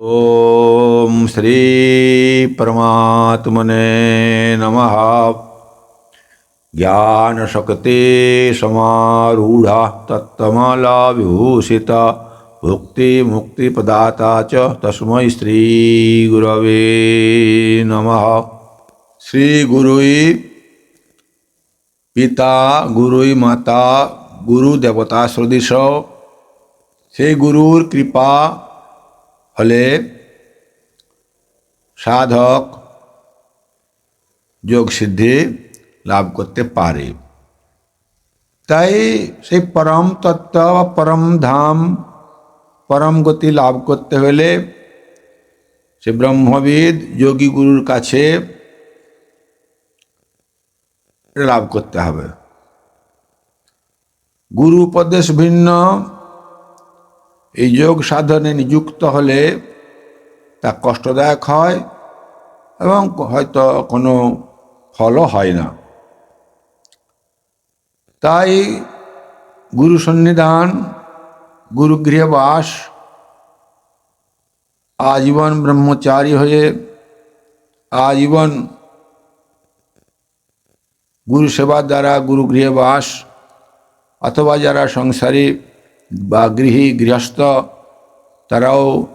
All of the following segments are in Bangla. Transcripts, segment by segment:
ओम श्री परमात्मने नमः। ज्ञान शक्ति समारूढ़ा तत्तमाला विभूषिता भुक्ति मुक्ति पदाता च तस्म श्री गुरव नमः। श्री गुरु पिता गुरु माता, गुरु देवता सदृश से गुरुर कृपा হলে সাধক যোগ সিদ্ধি লাভ করতে পারে। তাই সেই পরম তত্ত্ব বা পরম ধাম, পরম গতি লাভ করতে হলে সে ব্রহ্মবিদ, যোগী গুরুর কাছে লাভ করতে হবে। গুরু উপদেশ ভিন্ন এই যোগ সাধনে নিযুক্ত হলে তা কষ্টদায়ক হয় এবং হয়তো কোনো ফলও হয় না। তাই গুরু সন্নিধান গুরুগৃহে বাস আজীবন ব্রহ্মচারী হয়ে আজীবন গুরু সেবার দ্বারা গুরুগৃহে বাস অথবা যারা সংসারী বা গৃহী গৃহস্থ, তারাও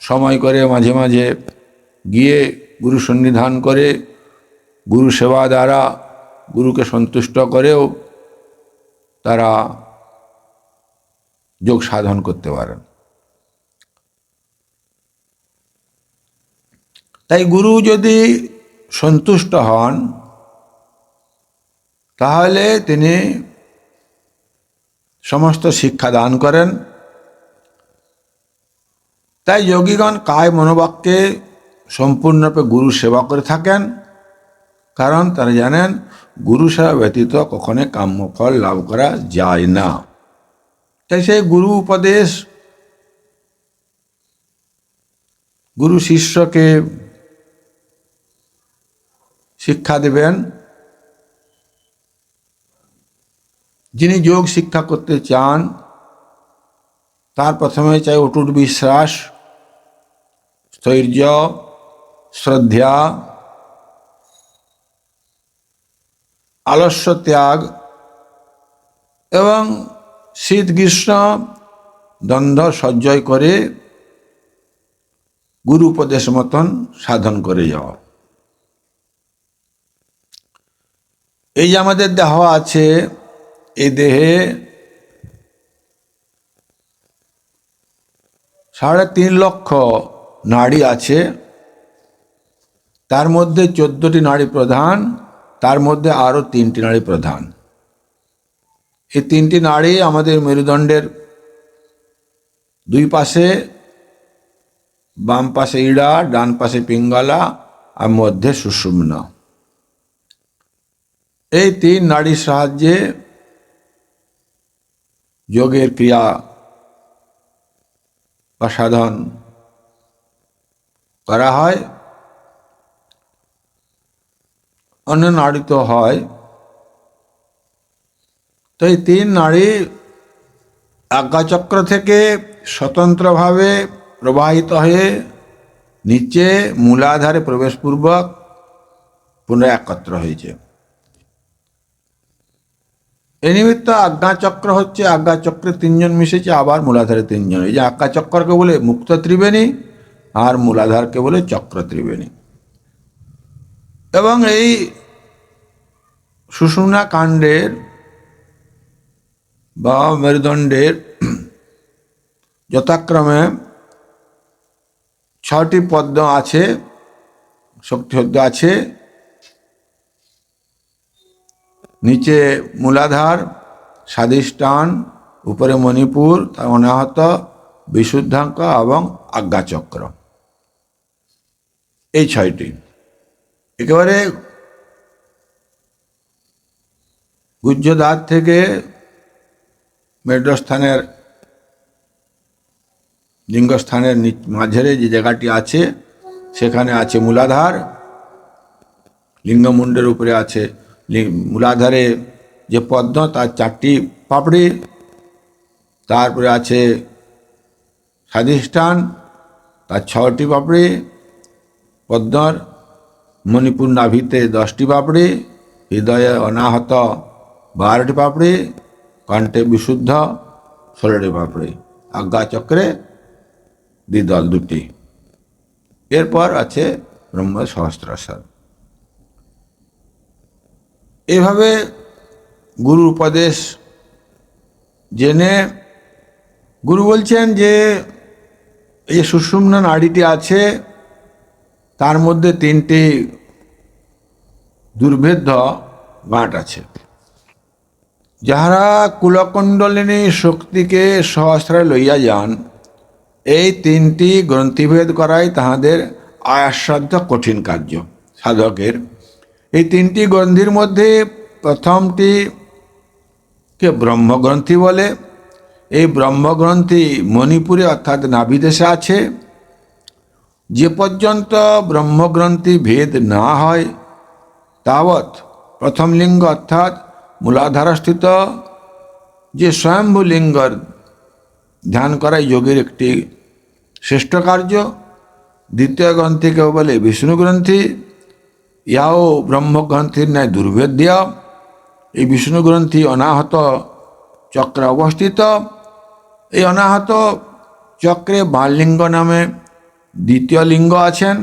সময় করে মাঝে মাঝে গিয়ে গুরু সন্নিধান করে, গুরু সেবা দ্বারা গুরুকে সন্তুষ্ট করেও তারা যোগ সাধন করতে পারেন। তাই গুরু যদি সন্তুষ্ট হন, তাহলে তিনি সমস্ত শিক্ষা দান করেন। তাই যোগীগণ কায় মনোবাক্যে সম্পূর্ণরূপে গুরু সেবা করে থাকেন। কারণ তারা জানেন, গুরু সেবা ব্যতীত কখনো কাম্য ফল লাভ করা যায় না। তাই সেই গুরু উপদেশ, গুরু শিষ্যকে শিক্ষা দেবেন। যিনি যোগ শিক্ষা করতে চান, তার প্রথমে চাই অটুট বিশ্বাস স্থৈর্য শ্রদ্ধা, আলস্য ত্যাগ এবং শীত গ্রীষ্ম দ্বন্দ্ব সজ্জয় করে গুরু উপদেশ মতন সাধন করে যাওয়া এই যে আমাদের দেহ আছে এই দেহে সাড়ে তিন লক্ষ নাড়ি আছে। তার মধ্যে চোদ্দটি নাড়ি প্রধান, তার মধ্যে আরও তিনটি নাড়ি প্রধান। এই তিনটি নাড়ি আমাদের মেরুদণ্ডের দুই পাশে, বাম পাশে ইড়া, ডান পাশে পিঙ্গলা আর মধ্যে সুষুম্না। এই তিন নাড়ির সাহায্যে যোগের ক্রিয়া বা সাধন করা হয়, অন্য নাড়ি তো হয়। তো এই তিন নাড়ি আজ্ঞাচক্র থেকে স্বতন্ত্রভাবে প্রবাহিত হয়ে নিচে মূলাধারে প্রবেশপূর্বক পুনরায় একত্র হয়েছে। এই নিমিত্ত আজ্ঞাচক্র হচ্ছে আজ্ঞাচক্রে তিনজন মিশেছে, আবার মূলাধারে তিনজন। এই যে আজ্ঞাচক্রকে বলে মুক্ত ত্রিবেণী, আর মূলাধারকে বলে চক্র ত্রিবেণী। এবং এই সুষুম্না কাণ্ডের বা মেরুদণ্ডের যথাক্রমে ছটি পদ্ম আছে শক্তিহদ্য আছে নিচে মূলাধার, স্বাধিষ্ঠান, উপরে মণিপুর, তার অনাহত বিশুদ্ধাঙ্ক এবং আজ্ঞাচক্র। এই ছয়টি। একেবারে গুজ্জদাত থেকে মেডস্থানের লিঙ্গস্থানের মাঝের যে জায়গাটি আছে, সেখানে আছে মূলাধার, লিঙ্গমুণ্ডের উপরে আছে মূলাধারে যে পদ্ম, তার চারটি পাপড়ি, তারপরে আছে স্বাধিষ্ঠান, তার ছটি পাপড়ি, পদ্মর, মণিপুর নাভিতে দশটি পাপড়ি, হৃদয়ে অনাহত বারোটি পাপড়ি, কণ্ঠে বিশুদ্ধ ষোলোটি পাপড়ি। আজ্ঞা চক্রে দ্বিদল দুটি। এরপর আছে ব্রহ্ম সহস্রাসন এভাবে গুরুর উপদেশ জেনে গুরু বলছেন যে, এই সুষুম্ন নাড়িটি আছে, তার মধ্যে তিনটি দুর্ভেদ্য গাঁট আছে। যাহারা কুলকুণ্ডলিনী শক্তিকে সহস্রায় লইয়া যান, এই তিনটি গ্রন্থিভেদ করাই তাহাদের আয়াসাধ্য কঠিন কার্য। সাধকের এই তিনটি গ্রন্থির মধ্যে প্রথমটি কে ব্রহ্মগ্রন্থি বলে। এই ব্রহ্মগ্রন্থি মণিপুরে অর্থাৎ নাভিদেশে আছে। যে পর্যন্ত ব্রহ্মগ্রন্থি ভেদ না হয়, তাবৎ প্রথম লিঙ্গ অর্থাৎ মূলাধারস্থিত যে স্বয়ম্ভু লিঙ্গর ধ্যান করাই যোগের একটি শ্রেষ্ঠ কার্য। দ্বিতীয় গ্রন্থিকেও বলে বিষ্ণু গ্রন্থি ইহাও ব্রহ্মগ্রন্থির ন্যায় দুর্ভেদ্য এই বিষ্ণু গ্রন্থি অনাহত চক্রে অবস্থিত। এই অনাহত চক্রে বাললিঙ্গ নামে দ্বিতীয় লিঙ্গ আছেন।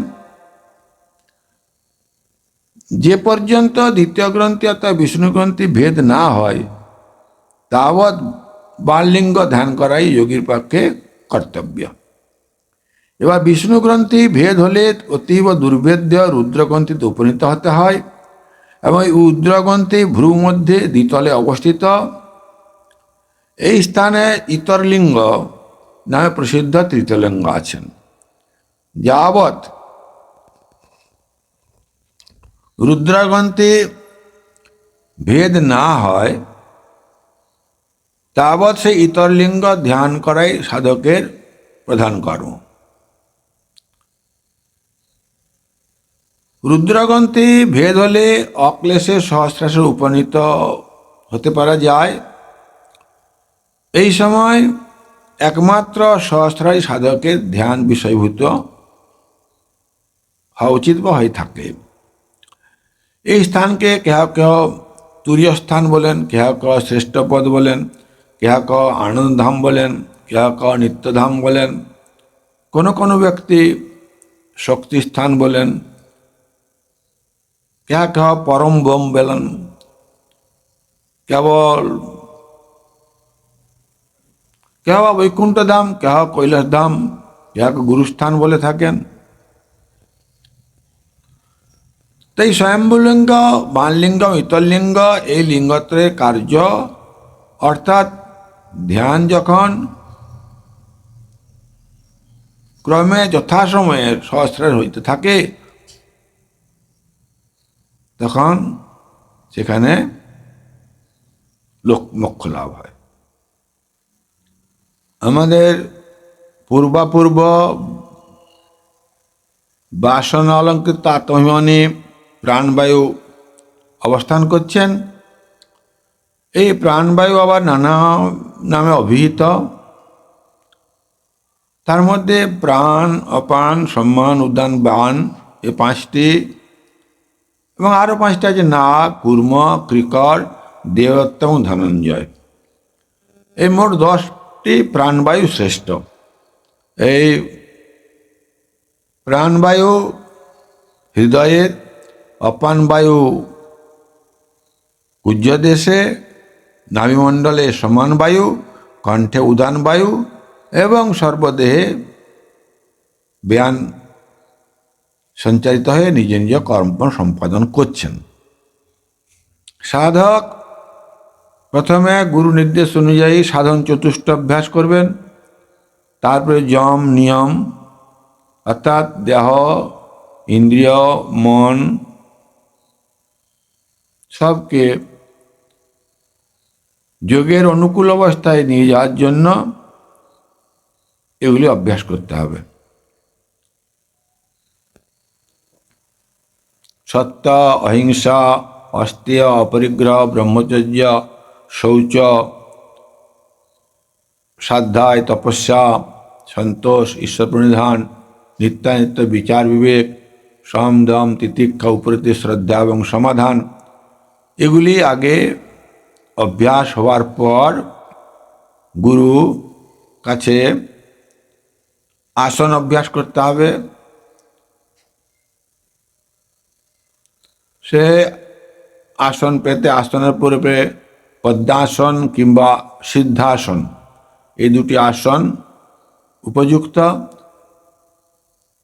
যে পর্যন্ত দ্বিতীয় গ্রন্থি অর্থাৎ বিষ্ণু গ্রন্থি ভেদ না হয় তাবৎ বাললিঙ্গ ধ্যান করাই যোগীর পক্ষে কর্তব্য। এবার বিষ্ণু গ্রন্থি ভেদ হলে অতীব দুর্ভেদ্য রুদ্রগ্রন্থিতে উপনীত হতে হয় এবং এই রুদ্রগ্রন্থি ভ্রু মধ্যে দ্বিতলে অবস্থিত। এই স্থানে ইতরলিঙ্গ নামে প্রসিদ্ধ তৃতীয়লিঙ্গ আছেন। যাবৎ রুদ্রগ্রন্থি ভেদ না হয়, তাবৎ সেই ইতরলিঙ্গ ধ্যান করাই সাধকের প্রধান কর্ম। রুদ্রগ্রন্থি ভেদ হলে অক্লেশে সহস্রাসে উপনীত হতে পারা যায়। এই সময় একমাত্র সহস্রাই সাধকের ধ্যান বিষয়ভূত হওয়া উচিত বা হয়ে থাকে। এই স্থানকে কেহ কেহ তুরীয় স্থান বলেন, কেহ কেহ শ্রেষ্ঠ পদ বলেন, কেহ কেহ আনন্দধাম বলেন, কেহ কেহ নিত্যধাম বলেন। কোনো কোনো ব্যক্তি শক্তিস্থান বলেন কেহ পরম বোম বলেন কেবল কেহ বৈকুণ্ঠ ধাম কেহ কৈলাস ধাম কেহ গুরুস্থান বলে থাকেন। তাই স্বয়ম্ভুলিঙ্গ বানলিঙ্গ ইতরলিঙ্গ এই লিঙ্গত্রয়ের কার্য, অর্থাৎ ধ্যান যখন ক্রমে যথাসময়ের সহস্রের হইতে থাকে তখন সেখানে লোক মোক্ষ লাভ হয়। আমাদের পূর্বাপূর্ব বাসন অলঙ্কৃত আত্মভিমানী প্রাণবায়ু অবস্থান করছেন। এই প্রাণবায়ু আবার নানা নামে অভিহিত। তার মধ্যে প্রাণ, অপান, সম্মান, উদ্যান, বান এই পাঁচটি এবং আরও পাঁচটা আছে, নাগ, কুর্ম, ক্রিকর দেবত্ত এবং ধনঞ্জয়। এই মোট দশটি প্রাণবায়ু শ্রেষ্ঠ। এই প্রাণবায়ু হৃদয়ের অপান বায়ু কুজ্জ দেশে নাভিমণ্ডলে সমান বায়ু কণ্ঠে উদান বায়ু এবং সর্বদেহে ব্যান সঞ্চারিত হয়ে নিজ নিজ কর্ম সম্পাদন করছেন। সাধক, প্রথমে গুরু নির্দেশ অনুযায়ী সাধন চতুষ্ট অভ্যাস করবেন, তারপরে যম, নিয়ম, অর্থাৎ দেহ, ইন্দ্রিয়, মন সবকে যোগের অনুকূল অবস্থায় নিয়ে যাওয়ার জন্য এগুলি অভ্যাস করতে হবে। সত্য, অহিংসা, অস্তেয়, অপরিগ্রহ, ব্রহ্মচর্য, শৌচ স্বাধ্যায় তপস্যা, সন্তোষ ঈশ্বর প্রণিধান নিত্যানিত্য, বিচার, বিবেক সমদম তিতিক্ষা, উপরতি, শ্রদ্ধা এবং সমাধান। এগুলি আগে অভ্যাস হওয়ার পর গুরু কাছে আসন অভ্যাস করতে হবে। সে আসন পেতে, আসনের পূর্বে পদ্মাসন কিংবা সিদ্ধাসন, এই দুটি আসন উপযুক্ত।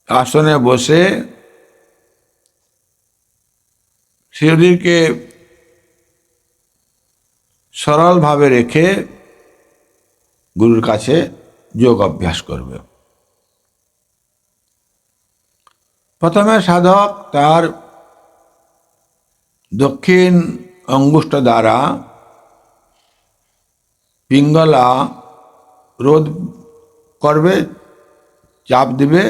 আসনে বসে শরীরকে সরলভাবে রেখে গুরুর কাছে যোগ অভ্যাস করবে। প্রথমে সাধক তার দক্ষিণ অঙ্গুষ্ঠ দ্বারা পিঙ্গলা রোধ করবে, চাপ দিবে,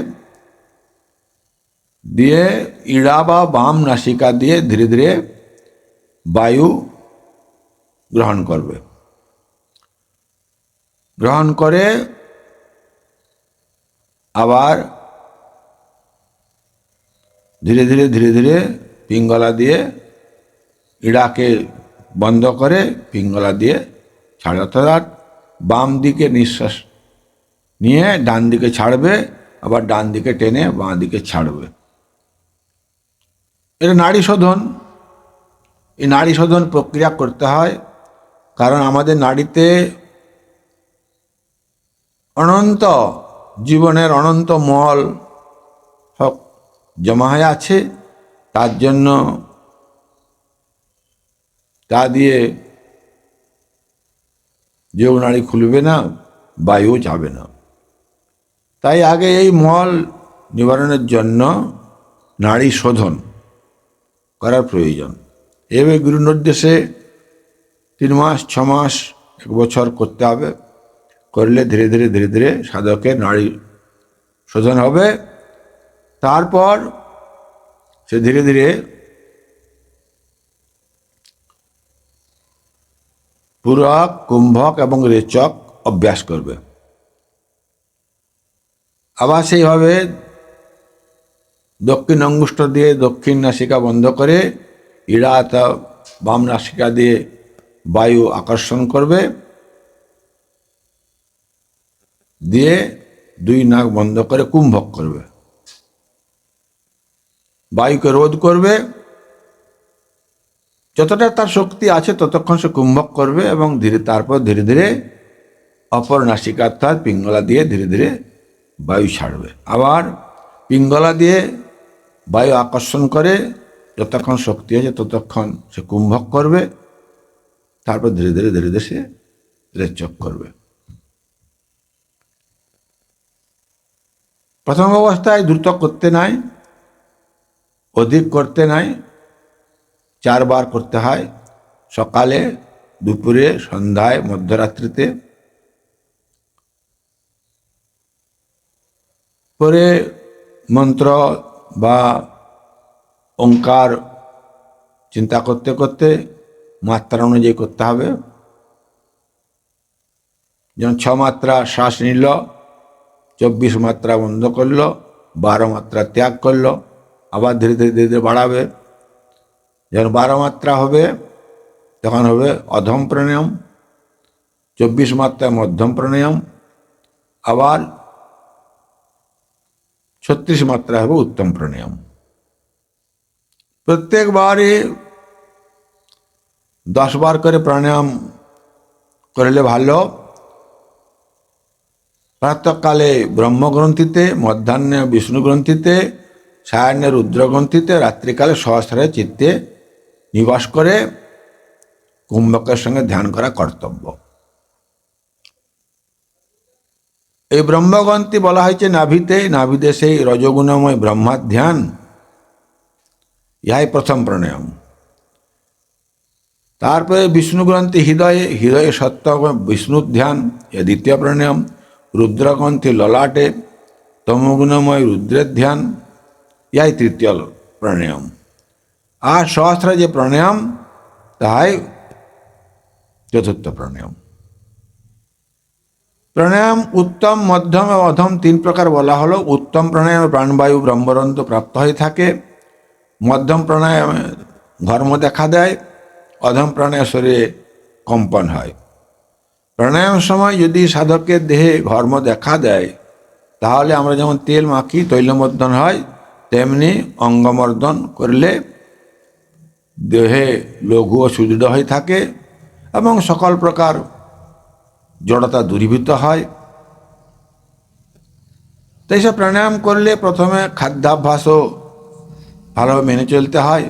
দিয়ে ইড়া বা বাম নাসিকা দিয়ে ধীরে ধীরে বায়ু গ্রহণ করবে। গ্রহণ করে আবার ধীরে ধীরে ধীরে ধীরে পিঙ্গলা দিয়ে ইড়াকে বন্ধ করে পিঙ্গলা দিয়ে ছাড়ে। অর্থাৎ বাম দিকে নিঃশ্বাস নিয়ে ডান দিকে ছাড়বে, আবার ডান দিকে টেনে বাঁ দিকে ছাড়বে। এটা নাড়ি শোধন। এই নাড়ি শোধন প্রক্রিয়া করতে হয়, কারণ আমাদের নাড়িতে অনন্ত জীবনের অনন্ত মল সব জমা হয়ে আছে। তার জন্য দিয়ে যেও নাড়ি খুলবে না বায়ু যাবে না। তাই আগে এই মল নিবারণের জন্য নারী শোধন করার প্রয়োজন। এভাবে গুরু নির্দেশে তিন মাস, ছ মাস, এক বছর করতে হবে। করলে ধীরে ধীরে ধীরে ধীরে সাধকের নারী শোধন হবে। তারপর সে ধীরে ধীরে পুরক, কুম্ভক এবং রেচক অভ্যাস করবে। আবার সেইভাবে দক্ষিণ অঙ্গুষ্ঠ দিয়ে দক্ষিণ নাসিকা বন্ধ করে ইড়া তা বাম নাসিকা দিয়ে বায়ু আকর্ষণ করবে। দিয়ে দুই নাক বন্ধ করে কুম্ভক করবে। বায়ুকে রোধ করবে। যতটা তার শক্তি আছে ততক্ষণ সে কুম্ভক করবে এবং ধীরে, তারপর ধীরে ধীরে অপর নাসিকা অর্থাৎ পিঙ্গলা দিয়ে ধীরে ধীরে বায়ু ছাড়বে। আবার পিঙ্গলা দিয়ে বায়ু আকর্ষণ করে, যতক্ষণ শক্তি আছে ততক্ষণ সে কুম্ভক করবে, তারপর ধীরে ধীরে ধীরে ধীরে সে রেচক করবে। প্রথম অবস্থায় দ্রুত করতে নাই, অধিক করতে নাই চারবার করতে হয়। সকালে, দুপুরে, সন্ধ্যায়, মধ্যরাত্রিতে। পরে মন্ত্র বা ওঙ্কার চিন্তা করতে করতে মাত্রা অনুযায়ী করতে হবে। যেমন ছ মাত্রা শ্বাস নিল, চব্বিশ মাত্রা বন্ধ করল, বারো মাত্রা ত্যাগ করল, আবার ধীরে ধীরে ধীরে বাড়াবে। যখন বারো মাত্রা হবে, তখন হবে অধম প্রাণায়াম, চব্বিশ মাত্রায় মধ্যম প্রাণায়াম, আবার ছত্রিশ মাত্রা হবে উত্তম প্রাণায়াম। প্রত্যেকবারই দশ বার করে প্রাণায়াম করলে ভালো। প্রাতকালে ব্রহ্মগ্রন্থিতে, মধ্যাহ্নে বিষ্ণু গ্রন্থিতে সায়াহ্নে রুদ্র গ্রন্থিতে রাত্রিকালে সহস্রে চিত্তে নিবাস করে কুম্ভকের সঙ্গে ধ্যান করা কর্তব্য। এই ব্রহ্মগ্রন্থি বলা হয়েছে, নাভিতে নাভিতে সেই রজগুণময় ব্রহ্মার ধ্যান ইহাই প্রথম প্রাণায়াম। তারপরে বিষ্ণু গ্রন্থি হৃদয়ে হৃদয়ে সত্য বিষ্ণু ধ্যান, এ দ্বিতীয় প্রাণায়াম। রুদ্রগ্রন্থি ললাটে, তমগুণময় রুদ্রের ধ্যান, ইহাই তৃতীয় প্রাণায়াম। আর সহস্র যে প্রাণায়াম, তাহাই চতুর্থ প্রাণায়াম। প্রাণায়াম উত্তম, মধ্যম এবং অধম তিন প্রকার বলা হলো। উত্তম প্রাণায়ামে প্রাণবায়ু ব্রহ্মরন্ধ্র প্রাপ্ত হয়ে থাকে। মধ্যম প্রাণায়ামে ঘর্ম দেখা দেয়। অধম প্রাণায়াম শরীরে কম্পন হয়। প্রাণায়াম সময় যদি সাধকের দেহে ঘর্ম দেখা দেয়, তাহলে আমরা যেমন তেল মাখি, তৈলমর্দন হয়, তেমনি অঙ্গমর্দন করলে দেহে লঘু ও সুদৃঢ় হয়ে থাকে এবং সকল প্রকার জড়তা দূরীভূত হয়। তাই সব প্রাণায়াম করলে প্রথমে খাদ্যাভ্যাসও ভালোভাবে মেনে চলতে হয়।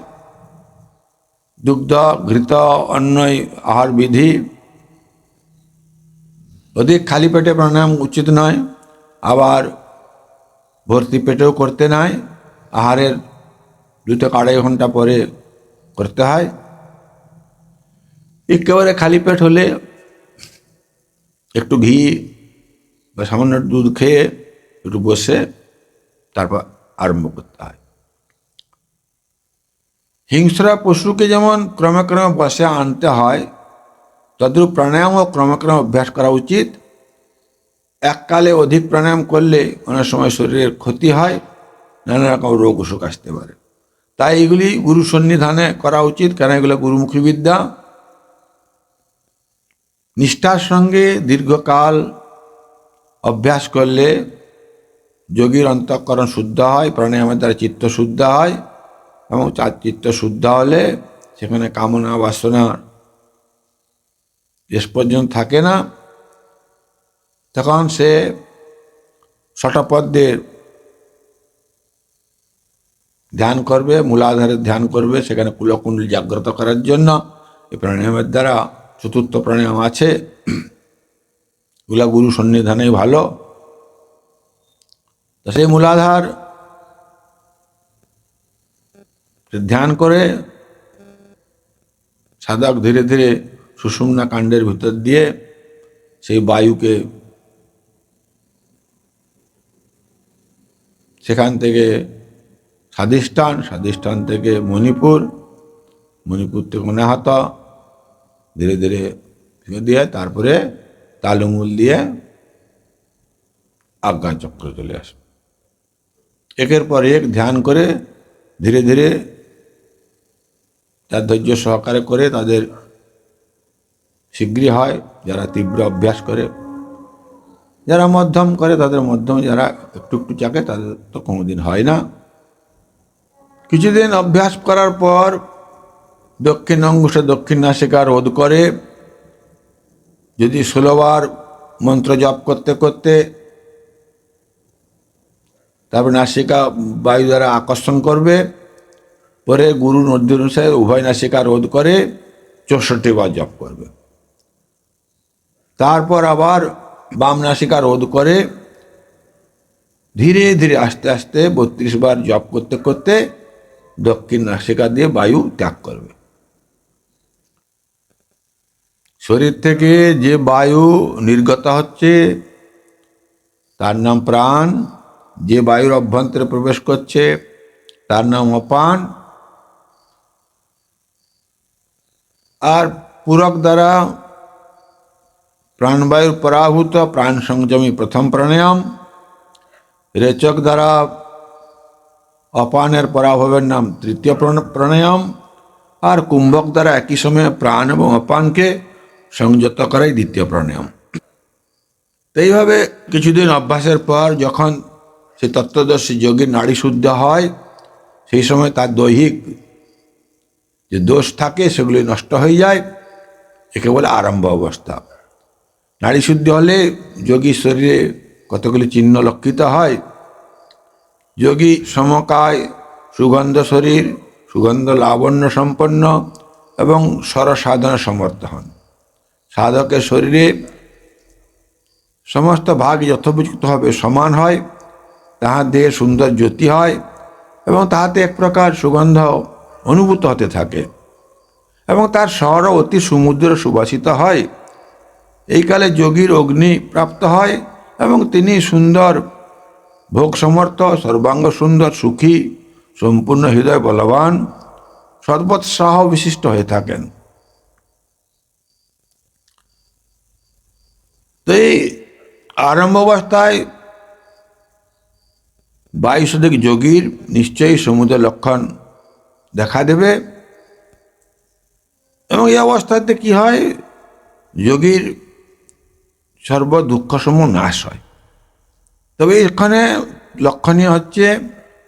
দুগ্ধ, ঘৃত অন্যই আহার বিধি অধিক খালি পেটে প্রাণায়াম উচিত নয়, আবার ভর্তি পেটেও করতে নয়। আহারের দুটো আড়াই ঘণ্টা পরে করতে হয়। একেবারে খালি পেট হলে একটু ঘি বা সামান্য দুধ খেয়ে একটু বসে তারপর আরম্ভ করতে হয়। হিংস্রা পশুকে যেমন ক্রমে ক্রমে বসে আনতে হয়, তদ্রূপ প্রাণায়াম ও ক্রমে ক্রমে অভ্যাস করা উচিত। এককালে অধিক প্রাণায়াম করলে অনেক সময় শরীরের ক্ষতি হয় নানা রকম রোগ অসুখ আসতে পারে। তাই এগুলি গুরু সন্নিধানে করা উচিত, কেন এগুলো গুরুমুখী বিদ্যা? নিষ্ঠার সঙ্গে দীর্ঘকাল অভ্যাস করলে যোগীর অন্তঃকরণ শুদ্ধ হয়, প্রাণায়ামের দ্বারা চিত্ত শুদ্ধ হয়, এবং চার চিত্ত শুদ্ধ হলে সেখানে কামনা বাসনা শেষ পর্যন্ত থাকে না। তখন সে শটপদ্যের ধ্যান করবে, মূলাধারে ধ্যান করবে, সেখানে কুলকুণ্ডলী জাগ্রত করার জন্য এই প্রাণায়ামের দ্বারা চতুর্থ প্রাণায়াম আছে। ওগুলা গুরু সন্নিধানে ভালো। সেই মূলাধার ধ্যান করে সাধক ধীরে ধীরে সুষুম্না কাণ্ডের ভিতর দিয়ে সেই বায়ুকে সেখান থেকে স্বাধিষ্ঠান স্বাধিষ্ঠান থেকে মণিপুর মণিপুর থেকে অনাহত ধীরে ধীরে দিয়ে তারপরে তালুমুল দিয়ে আজ্ঞা চক্র চলে আসে। একের পর এক ধ্যান করে ধীরে ধীরে তার ধৈর্য সহকারে করে তাদের শীঘ্রই হয়, যারা তীব্র অভ্যাস করে, যারা মধ্যম করে, তাদের মধ্যম যারা একটু একটু চাকে, তাদের তো কোনোদিন হয় না। কিছুদিন অভ্যাস করার পর দক্ষিণ অঙ্গুষে দক্ষিণ নাসিকা রোধ করে, যদি ষোলোবার মন্ত্র জপ করতে করতে তারপর নাসিকা বায়ু দ্বারা আকর্ষণ করবে, পরে গুরু নদী অনুসারে উভয় নাসিকা রোধ করে চৌষট্টি বার জপ করবে। তারপর আবার বাম নাসিকা রোধ করে ধীরে ধীরে আস্তে আস্তে বত্রিশ বার জপ করতে করতে দক্ষিণ নাসিকা দিয়ে বায়ু ত্যাগ করবে। শরীর থেকে যে বায়ু নির্গত হচ্ছে, তার নাম প্রাণ। যে বায়ুর অভ্যন্তরে প্রবেশ করছে, তার নাম অপান। আর পূরক দ্বারা প্রাণবায়ুর পরাভূত প্রাণ সংযমী প্রথম প্রাণায়াম। রেচক দ্বারা অপানের পরাভবের নাম তৃতীয় প্রাণায়াম, আর কুম্ভক দ্বারা একই সময়ে প্রাণ এবং অপানকে সংযত করাই দ্বিতীয় প্রাণায়াম। তো এইভাবে কিছুদিন অভ্যাসের পর যখন সে তত্ত্বদর্শী যোগীর নাড়ি শুদ্ধ হয়, সেই সময় তার দৈহিক যে দোষ থাকে সেগুলি নষ্ট হয়ে যায় একে বলে আরম্ভ অবস্থা। নারী শুদ্ধি হলে যোগীর শরীরে কতগুলি চিহ্ন লক্ষিত হয় যোগী সমকায় সুগন্ধ শরীর, সুগন্ধ লাবণ্য সম্পন্ন এবং সরসাধনা সমর্থ হন। সাধকের শরীরে সমস্ত ভাগ যথোপযুক্তভাবে সমান হয়, তাহার দেহে সুন্দর জ্যোতি হয় এবং তাহাতে এক প্রকার সুগন্ধ অনুভূত হতে থাকে এবং তার স্বরও অতি সমুদ্র সুবাসিত হয়। এই কালে যোগীর অগ্নি প্রাপ্ত হয় এবং তিনি সুন্দর ভোগ সমর্থ, সর্বাঙ্গ সুন্দর সুখী, সম্পূর্ণ হৃদয় বলবান সর্বোৎসাহ বিশিষ্ট হয়ে থাকেন। তো এই আরম্ভ অবস্থায় বাইশ শতক যোগীর নিশ্চয়ই সমুদ্র লক্ষণ দেখা দেবে। এবং এই অবস্থাতে কি হয়? যোগীর সর্ব দুঃখসমূহ নাশ হয়। তবে এখানে লক্ষণীয় হচ্ছে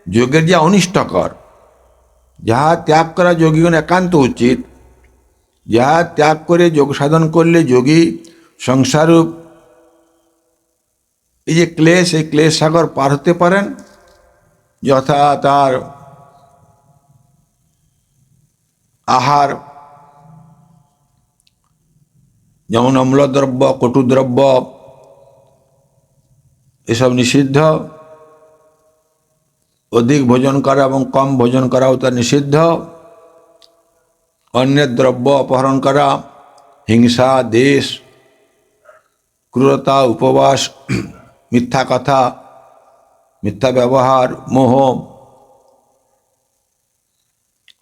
যোগের যা অনিষ্টকর, যাহা ত্যাগ করা যোগীগণ একান্ত উচিত। যাহা ত্যাগ করে যোগ সাধন করলে যোগী সংসারূপ এই যে ক্লেশ, এই ক্লেশ সাগর পার হতে পারেন, যথা তার আহার, যেমন অম্লদ্রব্য, কটুদ্রব্য এসব নিষিদ্ধ অধিক ভোজন করা এবং কম ভোজন করাও তা নিষিদ্ধ অন্যের দ্রব্য অপহরণ করা হিংসা দেশ ক্রূরতা উপবাস মিথ্যা কথা মিথ্যা ব্যবহার মোহ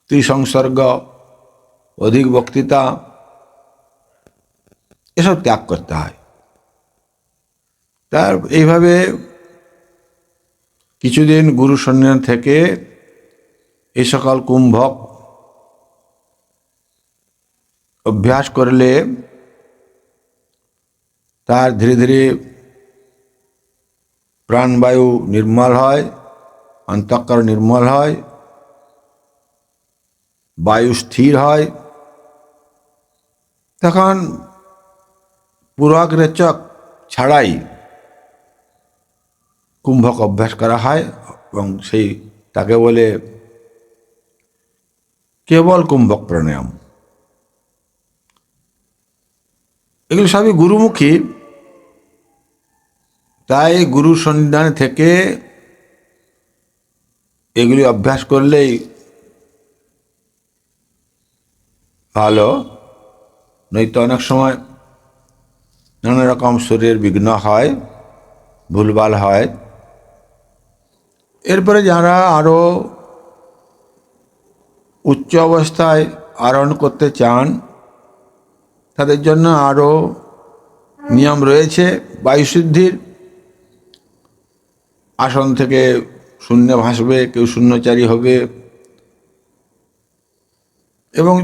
ত্রিসংসর্গ অধিক বক্তৃতা এসব ত্যাগ করতে হয় তার এইভাবে কিছুদিন গুরু সন্ন্যাস থেকে এই সকল কুম্ভক অভ্যাস করলে তার ধীরে ধীরে প্রাণবায়ু নির্মল হয় অন্তঃকর নির্মল হয়, বায়ু স্থির হয়। তখন পুরাক ছাড়াই কুম্ভক অভ্যাস করা হয় এবং সেই তাকে বলে কেবল কুম্ভক প্রাণায়াম। এগুলো সবই গুরুমুখী। তাই গুরু সন্ধান থেকে এগুলি অভ্যাস করলেই ভালো। নয়তো অনেক সময় নানা রকম শরীরের বিঘ্ন হয়, ভুলভাল হয়। এরপরে যারা আরও উচ্চ অবস্থায় আরোহণ করতে চান, তাদের জন্য আরও নিয়ম রয়েছে বায়ুশুদ্ধির আসন থেকে শূন্য ভাসবে, কেউ শূন্যচারী হবে। এবং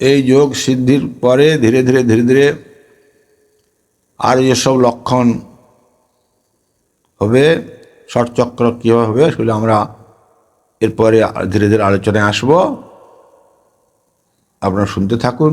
এই যোগ সিদ্ধির পরে ধীরে ধীরে ধীরে ধীরে আর যেসব লক্ষণ হবে ষটচক্র কীভাবে হবে সেগুলো আমরা এরপরে ধীরে ধীরে আলোচনায় আসব। আপনারা শুনতে থাকুন।